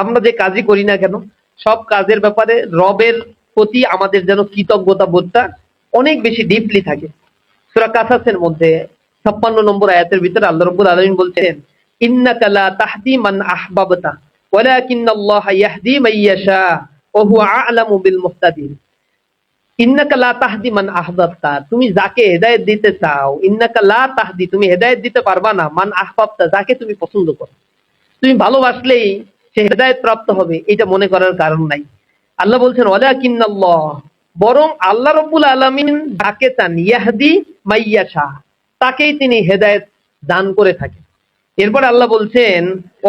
আমরা যে কাজই করি না কেন, সব কাজের ব্যাপারে রবের প্রতি আমাদের যেন কৃতজ্ঞতা বোধটা অনেক বেশি ডিপলি থাকে। সুরা কাসাসের মধ্যে ছাপ্পান্ন নম্বর আয়াতের ভিতরে আল্লাহ রব্বুল আলমিন বলছেন, ইন্নাকা লা তাহদি মান আহবাবতা তুমি যাকে হেদায়েত দিতে চাও, ইন্নাকা তুমি হেদায়েত দিতে পারবা না, মান আহবাবতা, যাকে তুমি পছন্দ করো। তুমি ভালোবাসলেই সে হেদায়েত প্রাপ্ত হবে, এটা মনে করার কারণ নাই। আল্লাহ বলছেন, ওয়ালাকিন্নাল্লাহ বরং আল্লাহ রব্বুল আলামিন যাকে চান, ইয়াহদি মাইয়াশা তাকেই তিনি হেদায়েত দান করে থাকেন। এরপর আল্লাহ বলছেন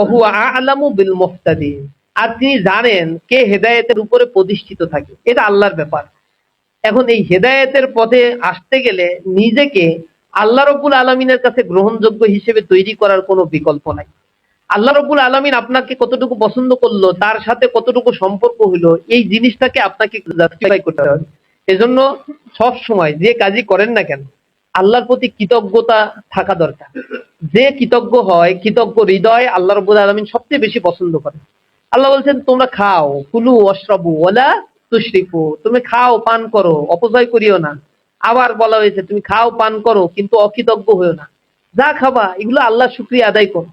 ওহু আলামু বিল মুহতাদিন আর তিনি জানেন কে হেদায়েতের উপরে প্রতিষ্ঠিত থাকে। এটা আল্লাহর ব্যাপার। এখন এই হেদায়েতের পথে আসতে গেলে নিজেকে আল্লাহ রব্বুল আলমিনের কাছে গ্রহণযোগ্য হিসেবে তৈরি করার কোনো বিকল্প নাই। আল্লাহ রব্বুল আলমিন আপনাকে কতটুকু পছন্দ করল, তার সাথে কতটুকু সম্পর্ক হলো, এই জিনিসটাকে আপনাকে জাস্টিফাই করতে হবে। এজন্য সব সময় যে কাজই করেন না কেন, আল্লাহর প্রতি কৃতজ্ঞতা থাকা দরকার। যে কৃতজ্ঞ হয়, কৃতজ্ঞ হৃদয় আল্লাহ রব্বুল আলমিন সবচেয়ে বেশি পছন্দ করে আল্লাহ বলছেন, তোমরা খাও, কুলু অশ্রবু ওলা তুশরিফু তুমি খাও, পান করো, অপচয় করিও না। আবার বলা হয়েছে, তুমি খাও, পান করো, কিন্তু অকৃতজ্ঞ হয়েও না। যা খাবা, এগুলো আল্লাহ শুক্রিয়া আদায় করো।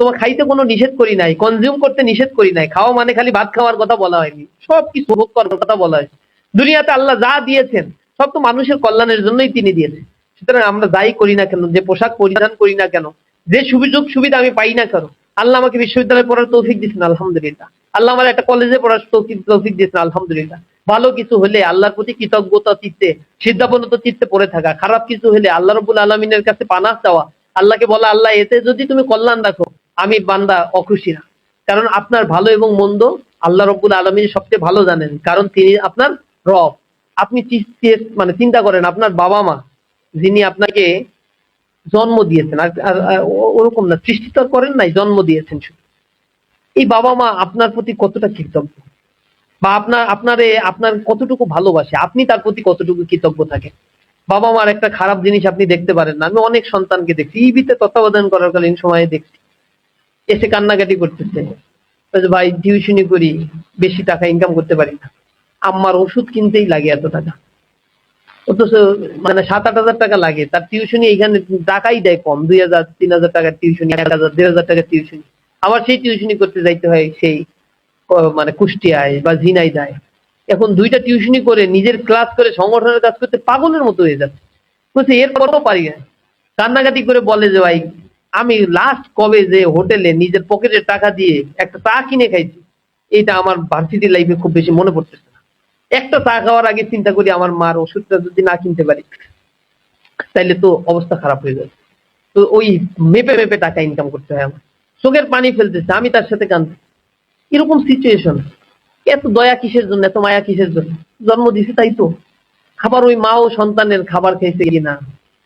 তোমার খাইতে কোনো নিষেধ করি নাই কনজিউম করতে নিষেধ করি নাই, খাওয়া মানে খালি ভাত খাওয়ার কথা বলা হয়নি সব কিছু ভোগ করার কথা বলা হয়েছে। দুনিয়াতে আল্লাহ যা দিয়েছেন, সব তো মানুষের কল্যাণের জন্যই তিনি দিয়েছেন। সুতরাং আমরা যাই করি না কেন, যে পোশাক পরিধান করি না কেন, যে সুযোগ সুবিধা আমি পাই না কেন, আল্লাহ আমাকে বিশ্ববিদ্যালয়ে পড়ার তৌফিক দিয়েছেন, আলহামদুলিল্লাহ। আল্লাহ আমার একটা কলেজে পড়ার তৌফিক তৌফিক দিয়েছেন, আলহামদুলিল্লাহ। ভালো কিছু হলে আল্লাহর প্রতি কৃতজ্ঞতা চিত্তে সিদ্ধাপনত চিত্তে পড়ে থাকা, খারাপ কিছু হলে আল্লাহ রবুল আলমিনের কাছে পানা চাওয়া, আল্লাহকে বলা, আল্লাহ, এতে যদি তুমি কল্যাণ রাখো আমি বান্দা অখুশি না। কারণ আপনার ভালো এবং মন্দ আল্লাহ রব্বুল আলমিন সবচেয়ে ভালো জানেন। কারণ তিনি আপনার রব। আপনি মানে চিন্তা করেন, আপনার বাবা মা যিনি আপনাকে জন্ম দিয়েছেন, আর ওরকম না, সৃষ্টি তো করেন নাই, জন্ম দিয়েছেন শুধু। এই বাবা মা আপনার প্রতি কতটা কৃতজ্ঞ? বা আপনার, আপনারে, আপনার কতটুকু ভালোবাসে? আপনি তার প্রতি কতটুকু কৃতজ্ঞ থাকেন? বাবা মার একটা খারাপ জিনিস আপনি দেখতে পারেন না। আমি অনেক সন্তানকে দেখছি ইবিতে তত্ত্বাবধান করার কালীন সময়ে দেখছি। এসে কান্নাকাটি করতেছে। ভাই টিউশনি করি, বেশি টাকা ইনকাম করতে পারি না। আম্মার ওষুধ কিনতেই লাগে এত টাকা। অথচ মানে সাত আট হাজার টাকা লাগে। তার টিউশনি এখানে টাকাই দেয় কম। দুই হাজার, তিন হাজার টাকার টিউশনি, এক হাজার, দেড় হাজার টাকার টিউশনি। আবার সেই টিউশনি করতে যাইতে হয় সেই মানে কুষ্টিয়ায় বা ঝিনাইদায় এখন দুইটা টিউশনি করে নিজের ক্লাস করে সংগঠনের কাজ করতে পাগলের মতো হয়ে যাচ্ছে। বলছে, এরপরও পারি না। কান্নাকাটি করে বলে যে ভাই আমি লাস্ট কবে যে হোটেলে নিজের পকেটের টাকা দিয়ে একটা চা কিনে খাইছি। এটা আমার ভার্সিটি লাইফে খুব বেশি মনে পড়তেছে না। একটা চা খাওয়ার আগে চিন্তা করি আমার মার ওষুধটা যদি না কিনতে পারি, তাইলে তো অবস্থা খারাপ হয়ে যাবে। তো ওই মেপে মেপে টাকা ইনকাম করতে হয় আমার। চোখের পানি ফেলতেছে, আমি তার সাথে কাঁদছি। এরকম সিচুয়েশন এত দয়া কিসের জন্য, এত মায়া কিসের জন্য? জন্ম দিছে তাই তো। খাবার ওই মা ও সন্তানের খাবার খেয়েছে কিনা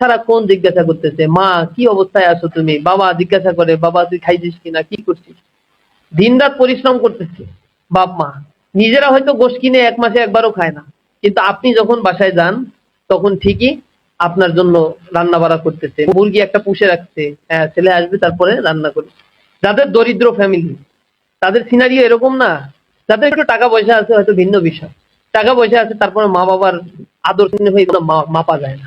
সারাক্ষণ জিজ্ঞাসা করতেছে? মা, কি অবস্থায় আছো তুমি? বাবা জিজ্ঞাসা করে, বাবা তুই খাইছিস কিনা? কি করছিস? দিন রাত পরিশ্রম করতেছে বাপ মা। নিজেরা হয়তো গোশ কিনে এক মাসে একবারও খায় না। কিন্তু আপনি যখন বাসায় যান, তখন ঠিকই আপনার জন্য রান্না বাড়া করতেছে। মুরগি একটা পুষে রাখছে। হ্যাঁ ছেলে আসবে, তারপরে রান্না করে যাদের দরিদ্র ফ্যামিলি তাদের সিনারিও এরকম না। যাদের একটু টাকা পয়সা আছে, হয়তো ভিন্ন বিষয়। টাকা পয়সা আছে, তারপরে মা বাবার আদর মাপা যায় না।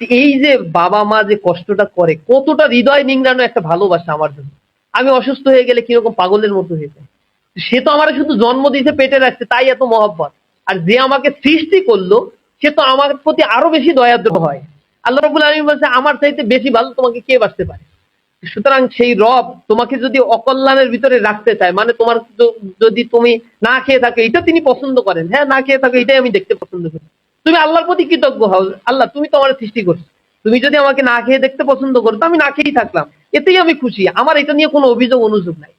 এই যে বাবা মা যে কষ্টটা করে, কতটা হৃদয় নিংড়ানো একটা ভালোবাসা আমার জন্য। আমি অসুস্থ হয়ে গেলে কীরকম পাগলের মতো হয়ে যায় সে তো আমার শুধু জন্ম দিয়েছে, পেটে রাখছে, তাই এত মহব্বত। আর যে আমাকে সৃষ্টি করল, সে তো আমার প্রতি আরও বেশি দয়াদ্র হয়। আল্লাহ রবুল আলমী বলছে, আমার চাইতে বেশি ভালো তোমাকে কে বাঁচতে পারে? সুতরাং সেই রব তোমাকে যদি অকল্যাণের ভিতরে রাখতে চায় মানে তোমার যদি তুমি না খেয়ে থাকো, এটা তিনি পছন্দ করেন। হ্যাঁ না খেয়ে থাকো, এটাই আমি দেখতে পছন্দ করি। তুমি আল্লাহর প্রতি কৃতজ্ঞ হও। আল্লাহ, তুমি তো আমার সৃষ্টি করছ। তুমি যদি আমাকে না খেয়ে দেখতে পছন্দ করো আমি না খেয়েই থাকলাম। এতেই আমি খুশি। আমার এটা নিয়ে কোনো অভিযোগ, অনুযোগ নাই।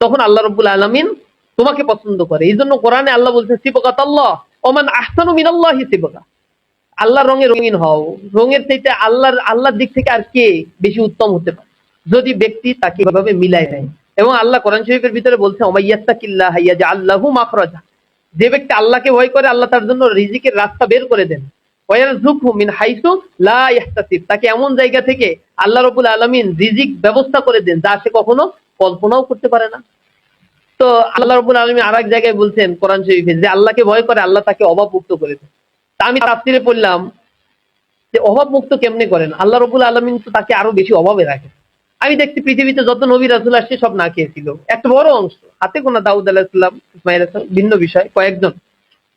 তখন আল্লাহ রব্বুল আলমিন তোমাকে পছন্দ করে। এই জন্য কোরআনে আল্লাহ বলছেন শিবকাত আল্লাহ, ওমান আহসানু মিনাল্লাহ শিবকা আল্লাহর রঙে রঙিন হও। রঙের চাইতে আল্লাহর আল্লাহর দিক থেকে আর কে বেশি উত্তম হতে পারে? যদি ব্যক্তি তাকে এভাবে মিলাই নেয়। এবং আল্লাহ কোরআন শরীফের ভিতরে বলছে অমাইয়াত্তাকিল্লাহ হাইয়া যে আল্লাহু মাখরাজা। যে ব্যক্তি আল্লাহকে ভয় করে, আল্লাহ তার জন্য রিজিকের রাস্তা বের করে দেন। মিন হাইসু লা তাকে এমন জায়গা থেকে আল্লাহ রাব্বুল আলামিন রিজিক ব্যবস্থা করে দেন যা সে কখনো কল্পনাও করতে পারে না। তো আল্লাহ রবুল আলমী আর এক জায়গায় বলছেন কোরআন শরীফে যে আল্লাহকে ভয় করে, আল্লাহ তাকে অভাবমুক্ত করে দেন। তা আমি তাফসিরে পড়লাম যে অভাবমুক্ত কেমনে করেন? আল্লাহ রবুল আলমিন তো তাকে আরও বেশি অভাবে রাখেন। আমি দেখছি পৃথিবীতে যত নবী রাসুল আসছে সব না খেয়েছিল। একটা বড় অংশ। হাতে গোনা দাউদ আলাহিসাম ইসমাইল আসলাম ভিন্ন বিষয়, কয়েকজন।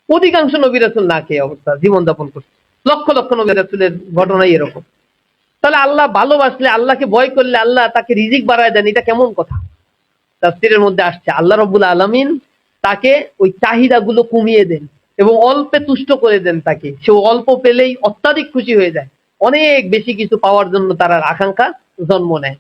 অধিকাংশ নবী রাসুল না খেয়ে অবস্থা, জীবনযাপন করছে। লক্ষ লক্ষ নবী রাসুলের ঘটনাই এরকম। তাহলে আল্লাহ ভালোবাসলে, আল্লাহকে ভয় করলে আল্লাহ তাকে রিজিক বাড়ায় দেন, এটা কেমন কথা? তাফসিরের মধ্যে আসছে, আল্লাহ রব্বুল আলমিন তাকে ওই চাহিদাগুলো কমিয়ে দেন এবং অল্পে তুষ্ট করে দেন তাকে। সে অল্প পেলেই অত্যাধিক খুশি হয়ে যায়। অনেক বেশি কিছু পাওয়ার জন্য তার আকাঙ্ক্ষা জন্ম নেয়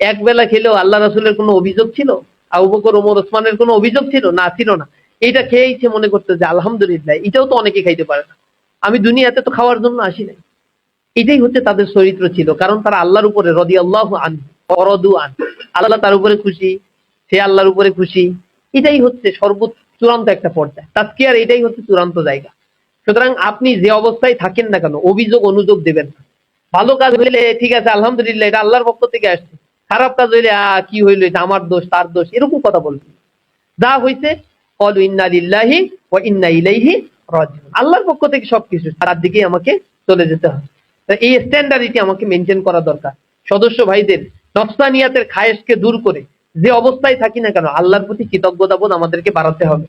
এক বেলা খেলেও আল্লাহ রাসুলের কোনো অভিযোগ ছিল? আবু বকর, ওমর, ওসমানের কোনো অভিযোগ ছিল? না ছিল না। এটা খেয়েই সে মনে করতে যে আলহামদুলিল্লাহ, এটাও তো অনেকে খাইতে পারে না। আমি দুনিয়াতে তো খাওয়ার জন্য আসি নাই। এটাই হচ্ছে তাদের চরিত্র ছিল, কারণ তারা আল্লাহর উপরে রদি আল্লাহ আন অরদু আন আল্লাহ তার উপরে খুশি, সে আল্লাহর উপরে খুশি। এটাই হচ্ছে সর্বোচ্চ চূড়ান্ত একটা পর্যায়ে। তাস্কিয়ার এটাই হচ্ছে চূড়ান্ত জায়গা। সুতরাং আপনি যে অবস্থায় থাকেন না কেন, অভিযোগ, অনুযোগ দেবেন না। ভালো কাজ হইলে ঠিক আছে, আলহামদুলিল্লাহ, এটা আল্লাহর পক্ষ থেকে আসছে। খারাপ কাজ হইলে কি হইল? আমার দোষ, তার দোষ। এরকম কথা বলবেন যা হইছে ও ইন্না ইলাইহি আল্লাহর পক্ষ থেকে সবকিছু তার দিকেই আমাকে চলে যেতে হবে। এই স্ট্যান্ডার্ডিটি আমাকে মেনটেন করা দরকার। সদস্য ভাইদের নফসানিয়াতের খায়েশকে দূর করে যে অবস্থায় থাকি না কেন, আল্লাহর প্রতি কৃতজ্ঞতা বোধ আমাদেরকে বাড়াতে হবে।